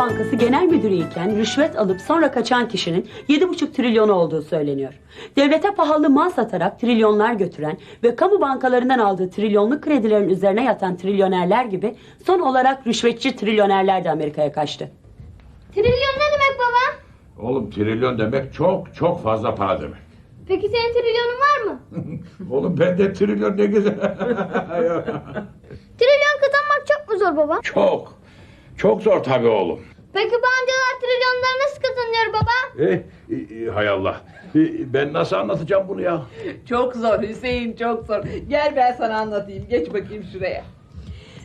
Bankası Genel Müdürü iken rüşvet alıp sonra kaçan kişinin 7,5 trilyonu olduğu söyleniyor. Devlete pahalı mal satarak trilyonlar götüren ve kamu bankalarından aldığı trilyonluk kredilerin üzerine yatan trilyonerler gibi son olarak rüşvetçi trilyonerler de Amerika'ya kaçtı. Trilyon ne demek baba? Oğlum trilyon demek çok çok fazla para demek. Peki senin trilyonun var mı? Oğlum bende trilyon ne güzel. Trilyon kazanmak çok mu zor baba? çok. Çok zor tabii oğlum. Peki bu amcalar trilyonları nasıl kazanıyor baba? Eh, eh, hay Allah. Eh, Ben nasıl anlatacağım bunu ya? Çok zor Hüseyin çok zor. Gel ben sana anlatayım. Geç bakayım şuraya.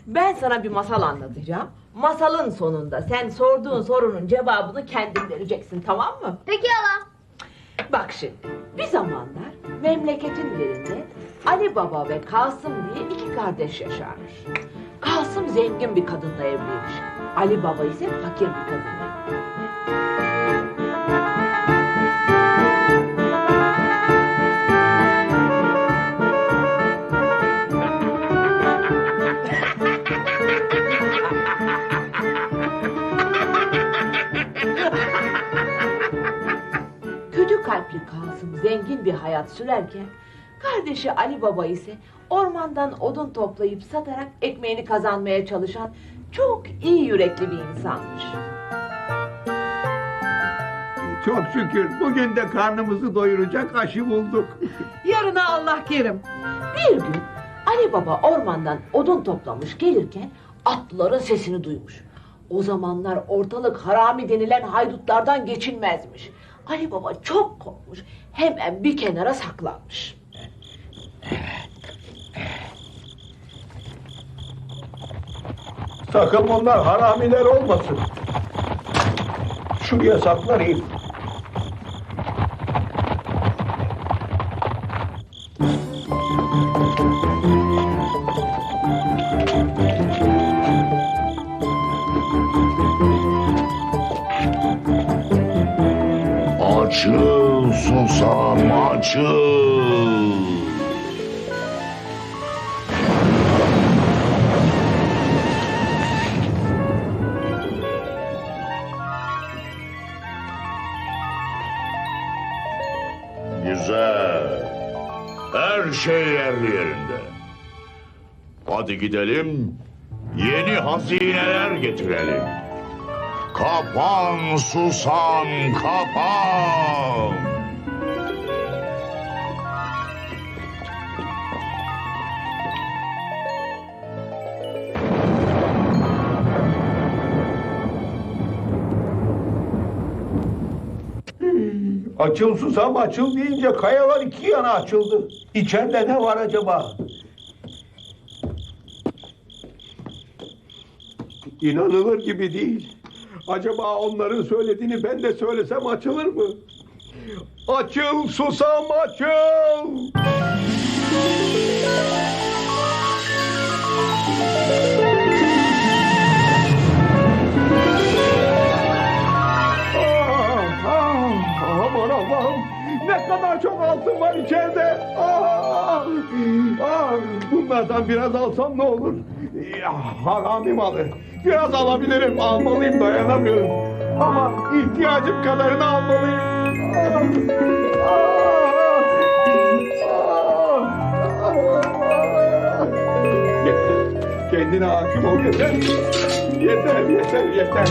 Ben sana bir masal anlatacağım. Masalın sonunda sen sorduğun sorunun cevabını kendin vereceksin tamam mı? Peki hala. Bak şimdi bir zamanlar memleketin birinde Ali Baba ve Kasım diye iki kardeş yaşarmış. Kasım zengin bir kadınla evliymiş. Ali Baba ise fakir bir kadınla. Kötü kalpli Kasım zengin bir hayat sürerken kardeşi Ali Baba ise ormandan odun toplayıp satarak ekmeğini kazanmaya çalışan çok iyi yürekli bir insanmış. Çok şükür bugün de karnımızı doyuracak aşı bulduk. Yarına Allah kerim. Bir gün Ali Baba ormandan odun toplamış gelirken atlıların sesini duymuş. O zamanlar ortalık harami denilen haydutlardan geçilmezmiş. Ali Baba çok korkmuş. Hemen bir kenara saklanmış. Sakın bunlar haramiler olmasın. Şuraya saklanayım. Açıl susam açıl. Güzel. Her şey yerli yerinde. Hadi gidelim. Yeni hazineler getirelim. Kapan susam kapan. Açıl susam açıl deyince kayalar iki yana açıldı. İçeride ne var acaba? İnanılır gibi değil. Acaba onların söylediğini ben de söylesem açılır mı? Açıl susam açıl! Var içeride. Ah, ah, bunlardan biraz alsam ne olur? Ya, harami malı. Biraz alabilirim, almalıyım dayanamıyorum. Ama ihtiyacım kadarını almalıyım. Ah, ah, ah. Yeter. Kendine hakim ol yeter. Yeter, yeter, yeter.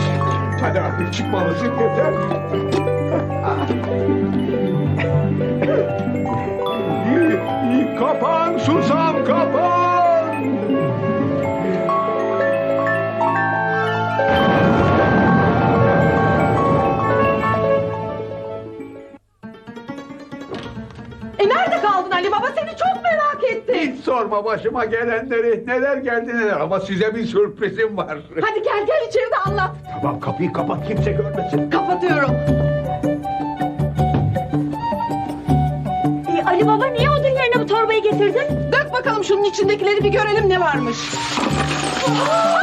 Hadi artık çıkmalısın yeter. Kapan susam kapan. Hiç sorma başıma gelenleri. Neler geldi neler ama size bir sürprizim var. Hadi gel gel içeride anlat. Tamam kapıyı kapat kimse görmesin. Kapatıyorum. E, Ali Baba niye odun yerine bu torbayı getirdin? Dök bakalım şunun içindekileri bir görelim ne varmış. Aa,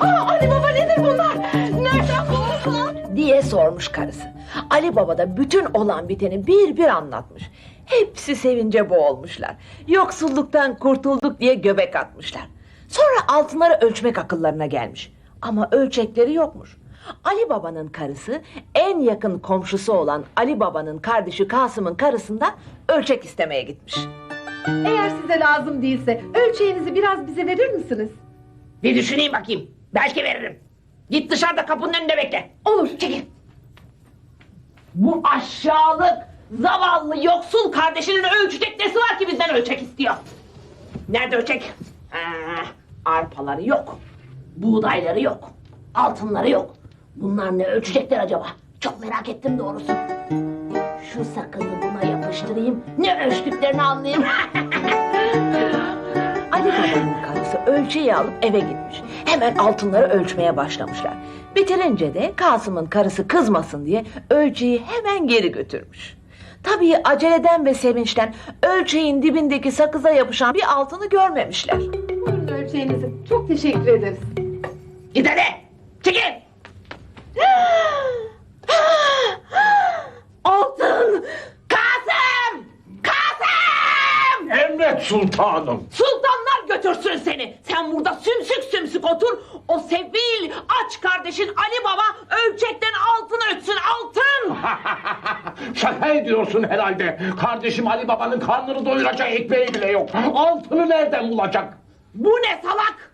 Aa, Ali Baba nedir bunlar? Nereden buldun? diye sormuş karısı. Ali Baba da bütün olan biteni bir bir anlatmış. Hepsi sevince boğulmuşlar. Yoksulluktan kurtulduk diye göbek atmışlar. Sonra altınları ölçmek akıllarına gelmiş. Ama ölçekleri yokmuş. Ali Baba'nın karısı en yakın komşusu olan Ali Baba'nın kardeşi Kasım'ın karısından ölçek istemeye gitmiş. Eğer size lazım değilse ölçeğinizi biraz bize verir misiniz? Bir düşüneyim bakayım. Belki veririm. Git dışarıda kapının önünde bekle. Olur. Çekil. Bu aşağılık, zavallı, yoksul kardeşinin ölçecek nesi var ki bizden ölçek istiyor? Nerede ölçek? Ah, arpaları yok. Buğdayları yok. Altınları yok. Bunlar ne ölçecekler acaba? Çok merak ettim doğrusu. Şu sakızı buna yapıştırayım. Ne ölçtüklerini anlayayım. Ali Baba'nın karısı ölçeği alıp eve gitmiş. Hemen altınları ölçmeye başlamışlar. Bitirince de Kasım'ın karısı kızmasın diye ölçeği hemen geri götürmüş. Tabii aceleden ve sevinçten ölçeğin dibindeki sakıza yapışan bir altını görmemişler. Buyurun ölçeğinizi. Çok teşekkür ederiz. Git hadi! Çekil! Altın! Kasım! Kasım! Emret sultanım. Sultanlar götürsün seni. Sen burada sümsük sümsük otur. O sevil aç kardeşin Ali Baba ölçekten altın ötsün altın. Şaka ediyorsun herhalde. Kardeşim Ali Baba'nın karnını doyuracak ekmeği bile yok. Altını nereden bulacak? Bu ne salak?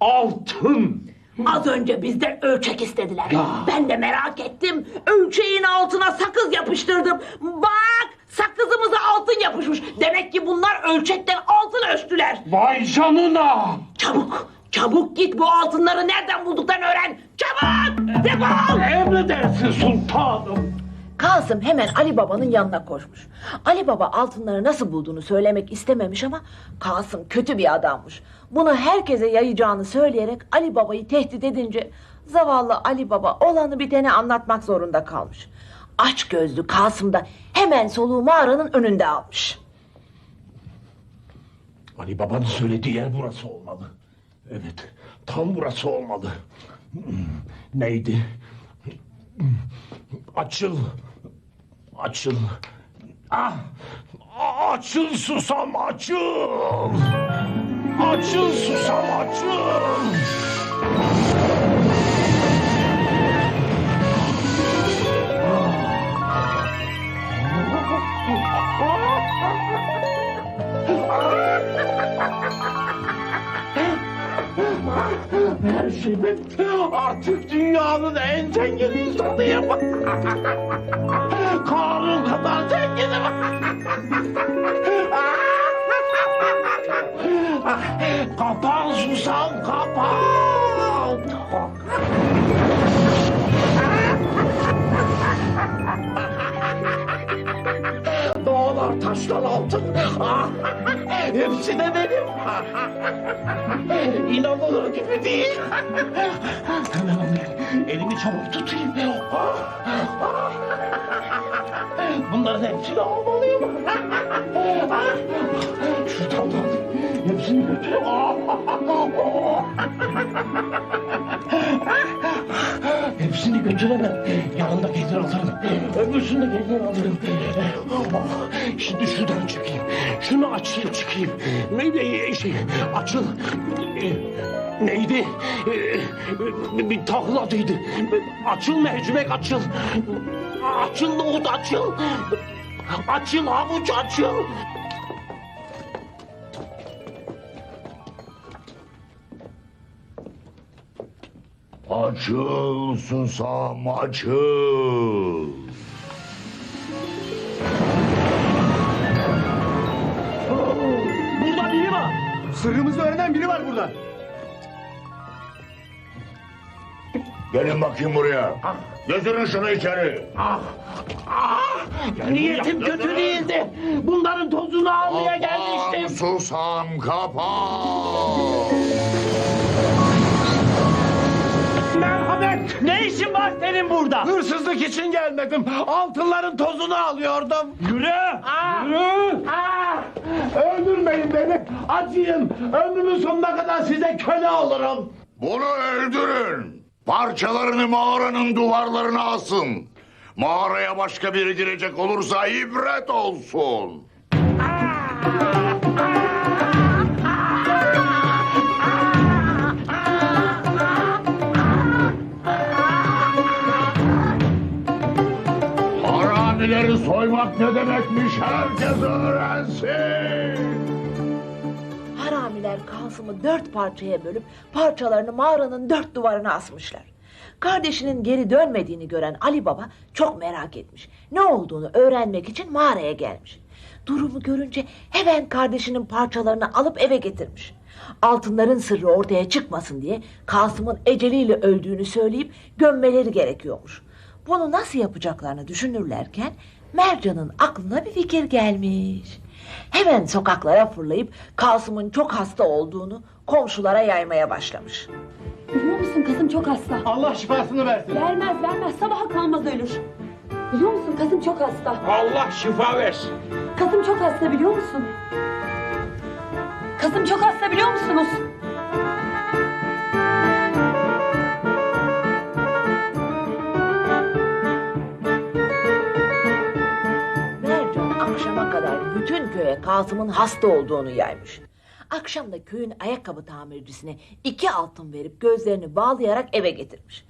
Altın. Az önce bizden ölçek istediler. Ben de merak ettim. Ölçeğin altına sakız yapıştırdım. Bak sakızımıza altın yapışmış. Demek ki bunlar ölçekten altın ölçtüler. Vay canına. Çabuk, çabuk git bu altınları nereden bulduklarını öğren. Çabuk, defol. Emredersin sultanım. Kasım hemen Ali Baba'nın yanına koşmuş. Ali Baba altınları nasıl bulduğunu söylemek istememiş ama Kasım kötü bir adammış. Bunu herkese yayacağını söyleyerek Ali Baba'yı tehdit edince zavallı Ali Baba olanı biteni anlatmak zorunda kalmış. Aç gözlü Kasım da hemen soluğu mağaranın önünde almış. Ali Baba'nın söylediği yer burası olmalı. Evet, tam burası olmalı. Neydi? Açıl. Açıl. Ah! Açıl susam açıl. Açıl susam açıl. Her şey. Artık dünyanın en zengin insanıyım. Karun kadar zenginim. kapan susam kapan. Dağlar taşlar altın. Hepsi de benim. İnanılır gibi değil. Hemen alayım. Elimi çabuk tutayım. Bunların hepsini almalıyım. Şuradan da. Hepsini götüreyim. Hepsini götüremem. Yanında gelir alırım. Öbürsünü de gelir alırım. Şimdi çıkayım. Şunu açayım çıkayım. Neydi şey açıl. Neydi? Bir tahıl adıydı. Açıl mercimek açıl. Açıl nohut açıl. Açıl havuç açıl. Açıl susam açıl. Sırrımızı öğrenen biri var burada. Gelin bakayım buraya. Götürün şunu içeri. Niyetim kötü değildi. Bunların tozunu almaya gelmiştim. susam kapan. Merhamet. Ne işin var senin burada? Hırsızlık için gelmedim. Altınların tozunu alıyordum. Yürü. Yürü köpek acıyım. Ömrümün sonuna kadar size köle olurum. Bunu öldürün. Parçalarını mağaranın duvarlarına asın. Mağaraya başka biri girecek olursa ibret olsun. Haramileri soymak ne demekmiş herkes öğrensin. Haramiler Kasım'ı dört parçaya bölüp parçalarını mağaranın dört duvarına asmışlar. Kardeşinin geri dönmediğini gören Ali Baba çok merak etmiş. Ne olduğunu öğrenmek için mağaraya gelmiş. Durumu görünce hemen kardeşinin parçalarını alıp eve getirmiş. Altınların sırrı ortaya çıkmasın diye Kasım'ın eceliyle öldüğünü söyleyip gömmeleri gerekiyormuş. Bunu nasıl yapacaklarını düşünürlerken Mercan'ın aklına bir fikir gelmiş. Hemen sokaklara fırlayıp Kasım'ın çok hasta olduğunu komşulara yaymaya başlamış. Biliyor musun kızım çok hasta. Allah şifasını versin. Vermez vermez sabaha kalmaz ölür. Biliyor musun kızım çok hasta. Allah şifa versin. Kızım çok hasta biliyor musun? Kızım çok hasta biliyor musunuz? Köye Kasım'ın hasta olduğunu yaymış. Akşam da köyün ayakkabı tamircisine iki altın verip gözlerini bağlayarak eve getirmiş.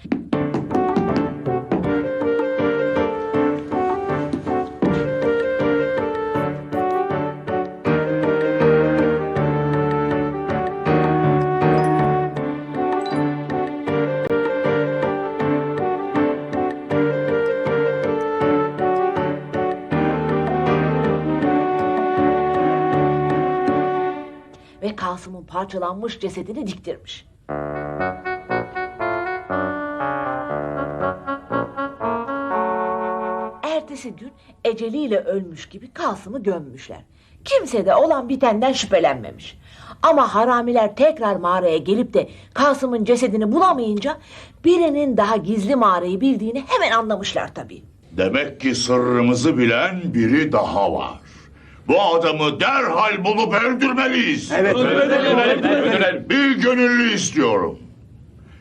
Ve Kasım'ın parçalanmış cesedini diktirmiş. Ertesi gün eceliyle ölmüş gibi Kasım'ı gömmüşler. Kimse de olan bitenden şüphelenmemiş. Ama haramiler tekrar mağaraya gelip de Kasım'ın cesedini bulamayınca birinin daha gizli mağarayı bildiğini hemen anlamışlar tabii. Demek ki sırrımızı bilen biri daha var. Bu adamı derhal bulup öldürmeliyiz. Evet, öldürelim. Bir gönüllü istiyorum.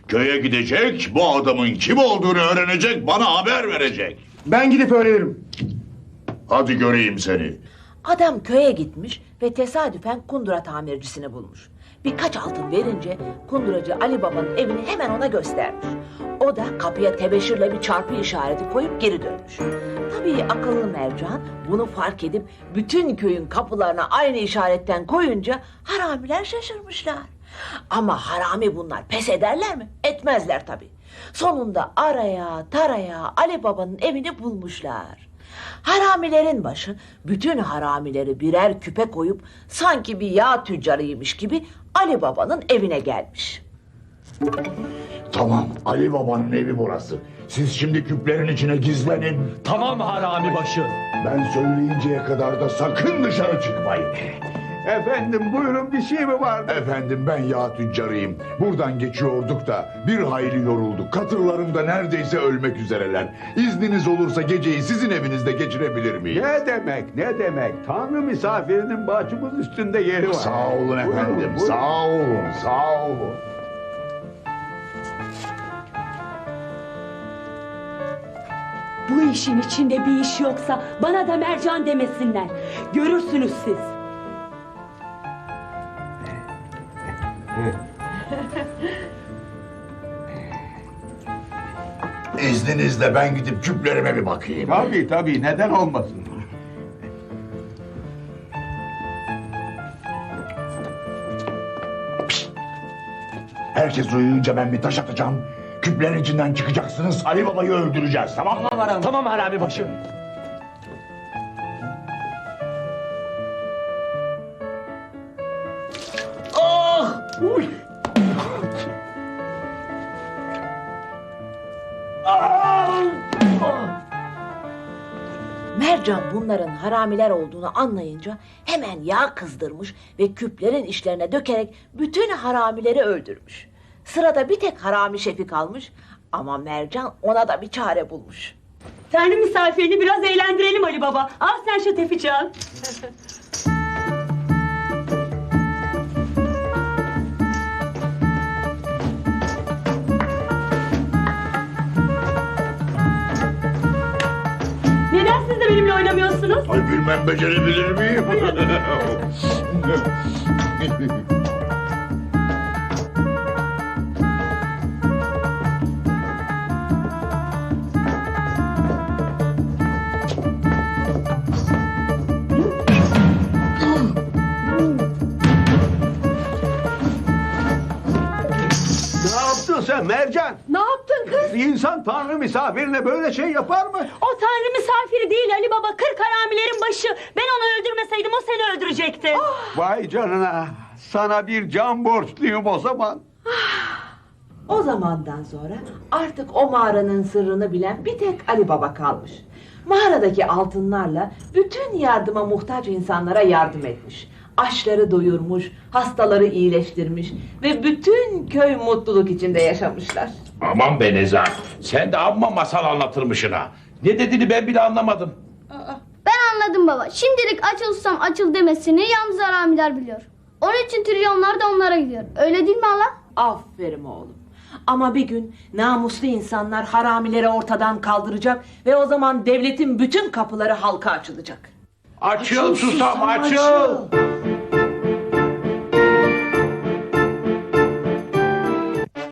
Köye gidecek, bu adamın kim olduğunu öğrenecek, bana haber verecek. Ben gidip öğrenirim. Hadi göreyim seni. Adam köye gitmiş ve tesadüfen kundura tamircisini bulmuş. Birkaç altın verince kunduracı Ali Baba'nın evini hemen ona göstermiş. O da kapıya tebeşirle bir çarpı işareti koyup geri dönmüş. Tabii akıllı mercan bunu fark edip bütün köyün kapılarına aynı işaretten koyunca haramiler şaşırmışlar. Ama harami bunlar pes ederler mi? Etmezler tabii. Sonunda araya taraya Ali Baba'nın evini bulmuşlar. Haramilerin başı bütün haramileri birer küpe koyup sanki bir yağ tüccarıymış gibi Ali Baba'nın evine gelmiş. Tamam, Ali Baba'nın evi burası. Siz şimdi küplerin içine gizlenin. Tamam harami başı. Ben söyleyinceye kadar da sakın dışarı çıkmayın. Efendim buyurun bir şey mi vardı? Efendim ben yağ tüccarıyım. Buradan geçiyorduk da bir hayli yorulduk. Katırlarım da neredeyse ölmek üzereler. İzniniz olursa geceyi sizin evinizde geçirebilir miyim? Ne demek ne demek? Tanrı misafirinin başımız üstünde yeri var. Sağ olun efendim, Buyurun, buyurun. sağ olun, sağ olun. Bu işin içinde bir iş yoksa bana da mercan demesinler. Görürsünüz siz. İzninizle ben gidip küplerime bir bakayım. Tabii tabii neden olmasın? Herkes uyuyunca ben bir taş atacağım. Küplerin içinden çıkacaksınız. Ali Baba'yı öldüreceğiz tamam mı? Tamam harami başı. Mercan bunların haramiler olduğunu anlayınca hemen yağ kızdırmış ve küplerin işlerine dökerek bütün haramileri öldürmüş. Sırada bir tek harami şefi kalmış ama Mercan ona da bir çare bulmuş. Tanrı misafirini biraz eğlendirelim Ali Baba. Al sen şu tefi çal. Ay bilmem becerebilir miyim? sen Mercan? Ne yaptın kız? İnsan tanrı misafirine böyle şey yapar mı? O tanrı misafiri değil Ali Baba. Kırk haramilerin başı. Ben onu öldürmeseydim o seni öldürecekti. Vay canına. Sana bir can borçluyum o zaman. O zamandan sonra artık o mağaranın sırrını bilen bir tek Ali Baba kalmış. Mağaradaki altınlarla bütün yardıma muhtaç insanlara yardım etmiş. Açları doyurmuş, hastaları iyileştirmiş ve bütün köy mutluluk içinde yaşamışlar. Aman be Nezah. Sen de amma masal anlatırmışsın ha. Ne dediğini ben bile anlamadım. Ben anladım baba. Şimdilik açılsam açıl demesini yalnız haramiler biliyor. Onun için trilyonlar da onlara gidiyor. Öyle değil mi hala? Aferin oğlum. Ama bir gün namuslu insanlar haramileri ortadan kaldıracak ve o zaman devletin bütün kapıları halka açılacak. Açıl susam açıl.